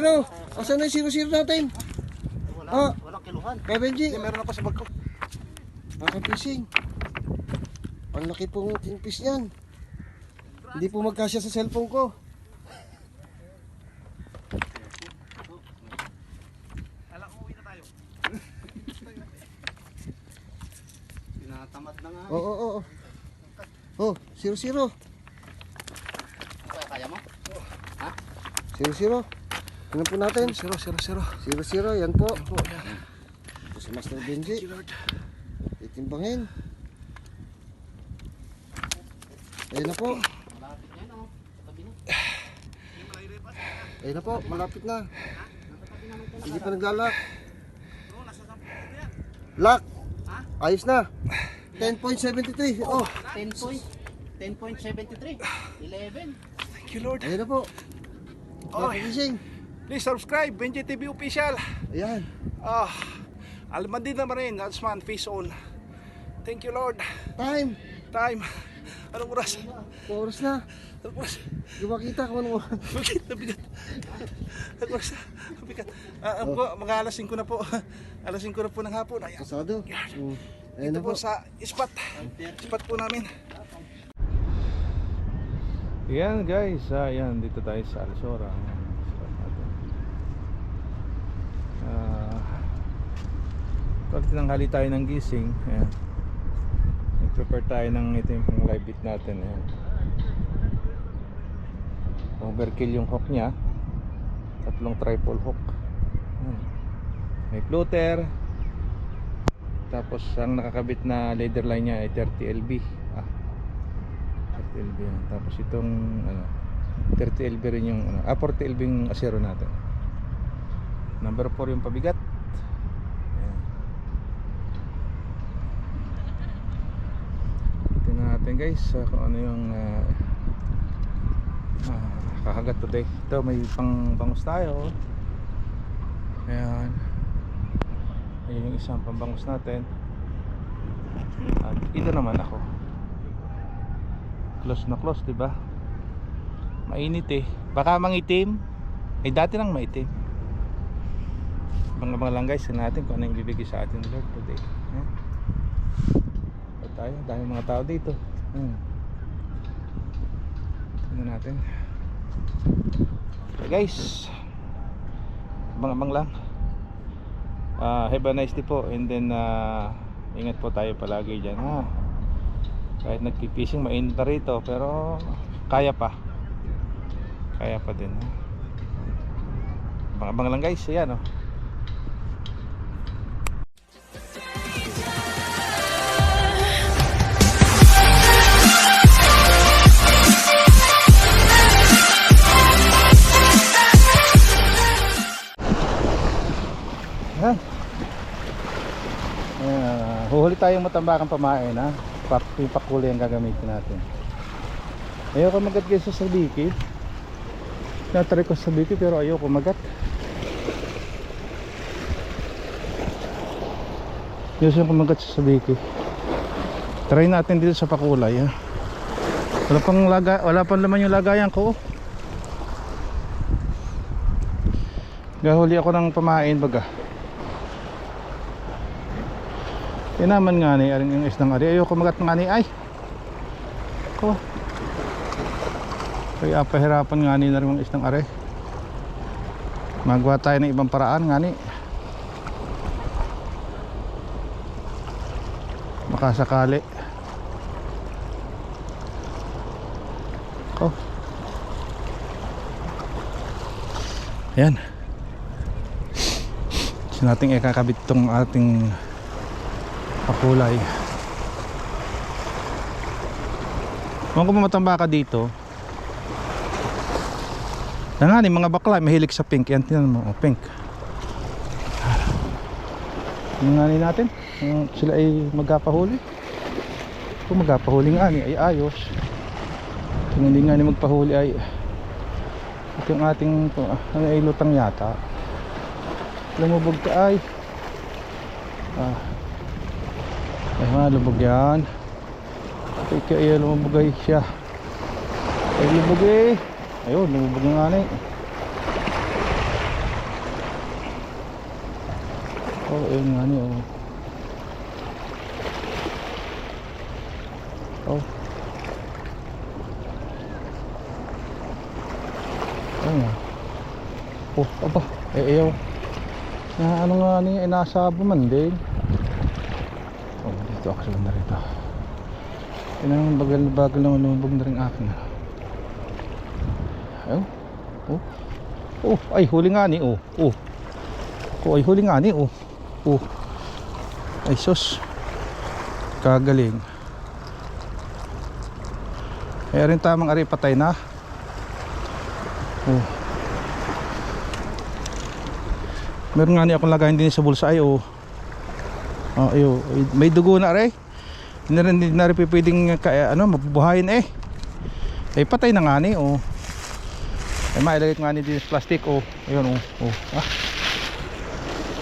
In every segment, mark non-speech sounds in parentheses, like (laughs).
Zero. Asan na yung zero zero natin? Wala, Ah. walang kiluhan. Kaya Benji, Hindi, meron ako sa bag ko. Aking fishing. Ang laki pong kingfish niyan. Hindi po magkasya sa cellphone ko. Tinatamad na nga. Oo, oo, oo. Oh, zero zero. Kaya, kaya mo? Zero zero. Tingnan po natin. Zero, zero, zero. Zero zero, yan po. Yan po, yan. Ito si Master Benji. Thank you, Lord. Itimbangin. Ayun na po. Malapit yan, oh. Sa tabi na. Ayun na po, malapit na. Hindi pa naglalak. Lock. Ayos na. 10.73. Oh, 10 point. 10.73. 11. Thank you Lord. ayun na po. Oy. Fishing. Please subscribe, Benji TV Official. Ayan. Ah, Almadin na rin, Natsman, Fish On. Thank you Lord. Time. Time. Anong oras? Oras na. Anong oras? Hindi ko makita kung ano. Mabigat, mabigat. Anong oras? Mabigat. Ah, ano po, mga alas 5 na po. Alas 5 na po ng hapon. Ayan. Pasado. Mm. Ayun na Dito po. po sa spot. Spot po namin. Yan guys, ayan dito tayo sa Alsora. Ayan, spot natin. Ah, pag tinanghali tayo ng gising, ayan. Nag-prepare tayo ng ito yung live bit natin. Ayan. Overkill yung hook niya. Tatlong triple hook. Ayan. May floater. Tapos ang nakakabit na leader line niya ay 30 LB. Ah. 30 LB yan. Tapos itong ano 30 LB rin yung ano, ah 40 LB yung asero natin. Number 4 yung pabigat. Ayan. Tingnan natin guys ah, kung ano yung ah, ah, kakagat today. Ito may pang bangus tayo. Ayan. Ayun yung isang pambangus natin. At ito naman ako. Close na close, 'di ba? Mainit eh. Baka mangitim. Eh dati nang maitim. Mga mga lang guys, natin kung ano yung bibigay sa atin Lord today. Eh? Tayo, dami mga tao dito. Hmm. Tingnan natin. Okay guys. Abang-abang lang. Ah, have a nice day po and then ah, ingat po tayo palagi dyan ha. Kahit nagpipising mainit na rito pero kaya pa. Kaya pa din ha. Abang-abang lang guys, ayan oh. Tayong matambakang pamain ha. Pak yung pakuli ang gagamitin natin. Ayoko magat guys sa sabiki. Natry ko sa sabiki pero ayoko magat. Gusto ko magat sa sabiki. Try natin dito sa pakulay ha. Wala pang laga, wala pang laman yung lagayan ko. oh. Gahuli ako ng pamain baga. Tinaman nga ni aring yung isdang ari. Ayoko magat nga ni ay. Ko. Kaya pahirapan nga ni na rin yung isdang ari. Magawa tayo ng ibang paraan nga ni. Makasakali. Ko. Ayan. Gusto nating ikakabit tong ating pakulay kung kung matamba ka dito na nga ni mga bakla mahilig sa pink. Yan tinan mo oh, pink. Nga ni natin? Kung sila ay magkapahuli? Kung magkapahuli nga ay ayos. Kung hindi nga magpahuli ay ito yung ating ah, ano ay lutang yata. Lumubog ka ay. Ah ay malubog yan. Ay kaya lumubog ay siya. Ay lumubog eh ayun lumubog ng anay oh, oh. oh ayun nga niya oh. Oh. Oh aba eh ayaw. Na ano nga niya inasabo eh, man din Oh, dito ako banda rito. Yun ang bagal-bagal naman lumubog na rin akin. Ayun. Oh. Oh, ay huli nga ni. Oh. Oh. Oh, ay huli nga ni. Oh. Oh. Ay sus. Kagaling. Kaya rin tamang ari patay na. Oh. Meron nga ni akong lagayin din sa bulsa ay oh. Oh, ayo, may dugo na rin. Hindi na hindi na pwedeng ka, ano, mabubuhayin eh. Eh patay na nga ni oh. Ay mailagay ko nga ni sa plastic oh. Ayun oh. Oh. Ah.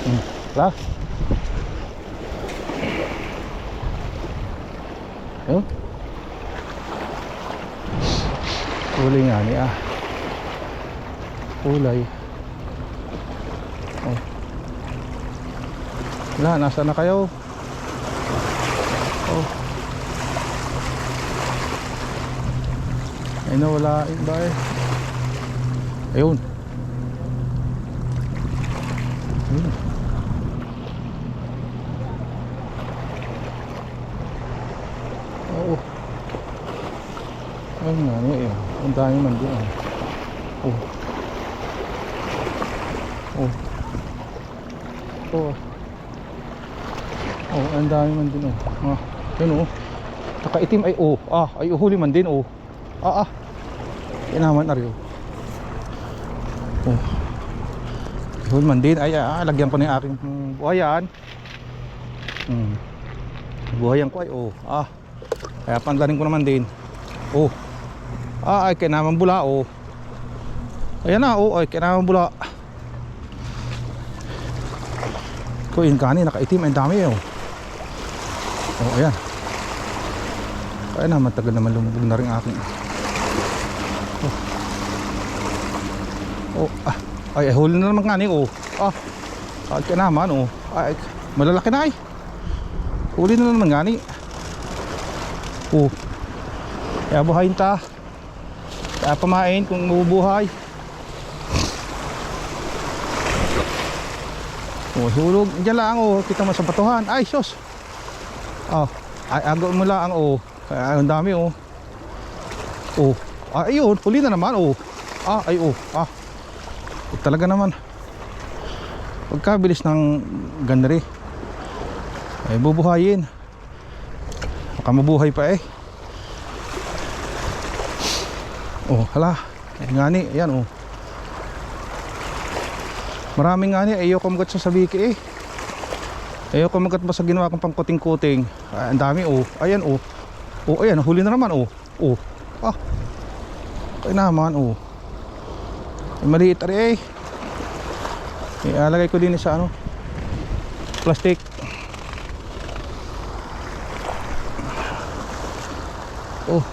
Hmm. La. Ayun. Kulay nga ni ah. Kulay. Wala, nasa na kayo? Oh. Ay nawala iba eh. Ayun. Ayun. Oo. Ayun nga niya eh. Ang dami man doon. Oh. Oh. Oh. Oh, ang dami man din oh. Ah, yun oh. Nakaitim ay oh. Ah, ay uhuli man din oh. Ah, ah. Yan naman ari oh. Oh. Man din ay ah, lagyan ko na yung aking hmm, buhayan. Hmm. Buhayan ko ay oh. Ah. Kaya pandarin ko naman din. Oh. Ah, ay kaya naman bula oh. Ayan na oh, ay kaya naman bula. Ko yung kanin nakaitim ang dami oh. Oh, ayan. Kaya naman tagal naman lumubog na rin aking. Oh. Oh, ah. Ay, huli na naman kanin oh. Ah. Ay, kaya naman oh. Ay, malalaki na ay. Huli na naman gani. Oh. Kaya buhayin ta. Kaya pamain kung mabubuhay. Oh, hulog. Diyan lang oh, kita mo sa batuhan. Ay, sus. Oh, ay agaw mo lang oh. Kaya ang dami oh. Oh. Ah, ayun, huli na naman oh. Ah, ay oh. Ah. Eh, talaga naman. Pagkabilis ng ganari. Ay bubuhayin. Baka mabuhay pa eh. Oh, hala. Ay, ngani, ayan oh. Maraming nga niya, ayoko magat sa sabiki eh. Ayoko magat pa sa ginawa kong pangkuting-kuting. Ay, ang dami oh. Ayan oh. Oh, ayan, huli na naman oh. Oh. Ah. Ay naman oh. Ay, maliit ari eh. Ialagay ko din sa ano. Plastic. Oh.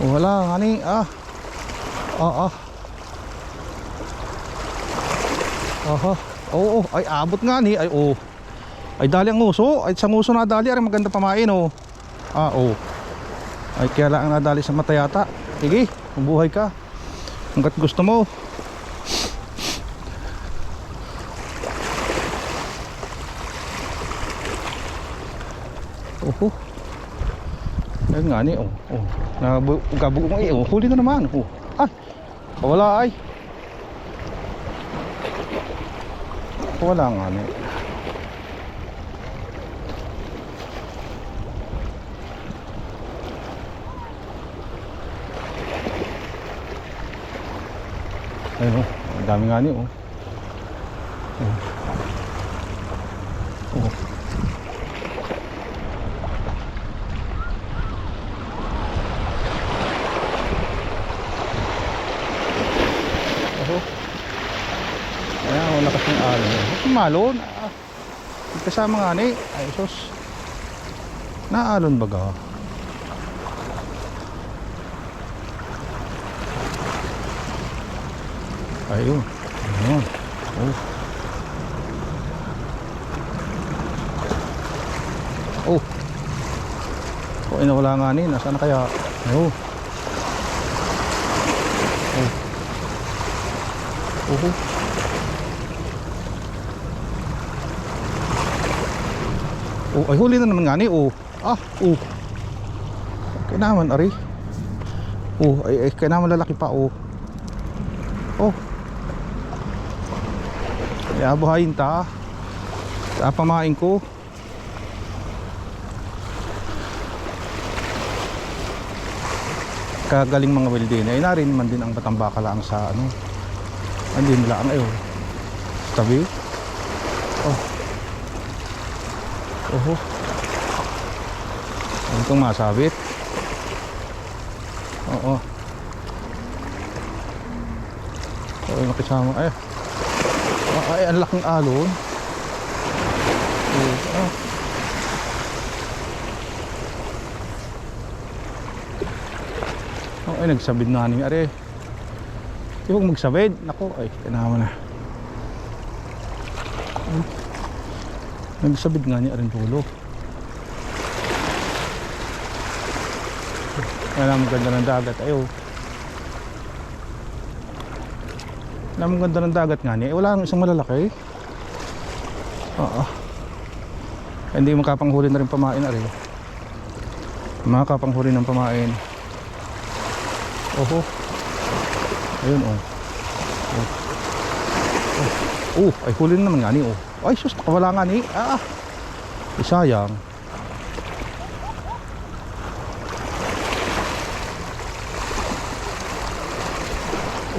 Oh, wala, ani. Ah. Ah. Aha. Oo, ay abot nga ni. Ay, oh. Ay dali ang uso. Ay sa uso na dali, ay maganda pamain, oh. Ah, oh. Ay kaya lang nadali sa mata yata. Sige, mabuhay ka. Hanggat gusto mo. Oho. Ayun nga ni, oh. oh. Nagabugong eh, oh. Huli na naman, oh. Ah, wala ay. Wala nga ni. Ayun, oh. Ang dami nga ni, oh. malon ah, kasama nga ni ay sos naalon baga ayun oh, ayun ano oh oh. Oh. Ay nawala nga ni nasaan na kaya? Ayun oh. Oh, oh. oh. Oh, ay huli na naman nga ni. Oh. Ah, oh. Kaya naman, ari. Oh, ay, ay kaya naman lalaki pa, oh. Oh. Kaya buhayin ta. Sa pamain ko. Kagaling mga welding. Ay narin man din ang batambaka lang sa ano. Andin lang ayo. Tabi. Oh. Oho. Ano itong masabit? Oo. Oo, nakisama. Ay. Ay, ang laking alon. Oo. Ah. Oh, ay, nagsabid na ni Are. Di huwag magsabid. Nako, ay, kanawa na. Ay. Nagsabid nga ni Arin Tulo. Kaya ang ganda ng dagat. Ayaw. Alam mo ganda ng dagat nga niya. Eh, wala nang isang malalaki. Oo. Hindi makapanghuli na rin pamain na rin. Makapanghuli ng pamain. Oho. Ayun oh. Oh. Oh. oh. Ay huli na naman nga ni oh. Ay sus, nakawala nga ni. Ah. Ay, sayang.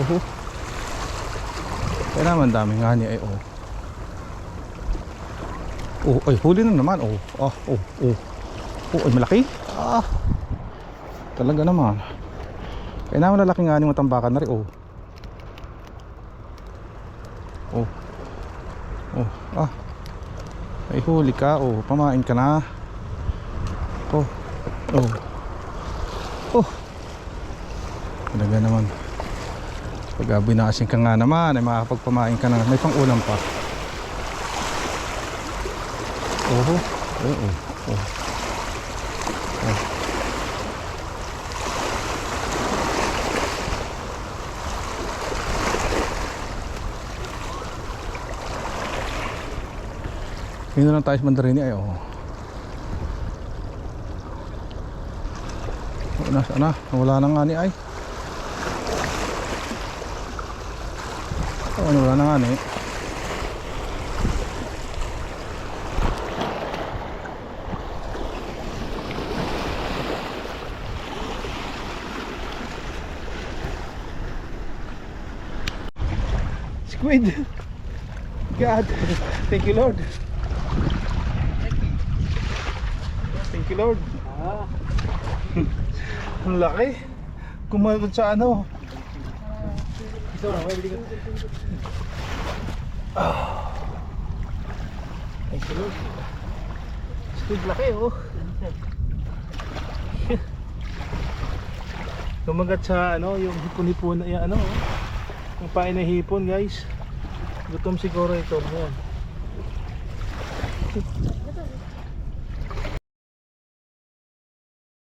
Oho. Kaya naman dami nga niya eh oh. Oh, ay huli na naman oh. Ah, oh, oh. Oh, ay malaki. Ah. Talaga naman. Kaya naman lalaki nga ni matambakan na rin oh. Oh. Ay huli ka oh. Pamain ka na. Oh. Oh. Oh. Talaga naman. Pag binasin ka nga naman, ay makakapagpamain ka na. May pang ulam pa. Oho. Oh, oh. Oh. Oh. Yun na lang tayo sa mandarini ay oh. Oh, nasa na, wala na nga ni ay. Oh, wala na nga ni. Squid. (laughs) God. Thank you Lord. Lord. Ah, Ang laki. Kumalot sa ano. bigat. Thank you Lord. Squid laki oh. Lumagat sa ano, yung hipon-hipon na ano oh. Yung pain na hipon guys. Gutom siguro ito. Yan.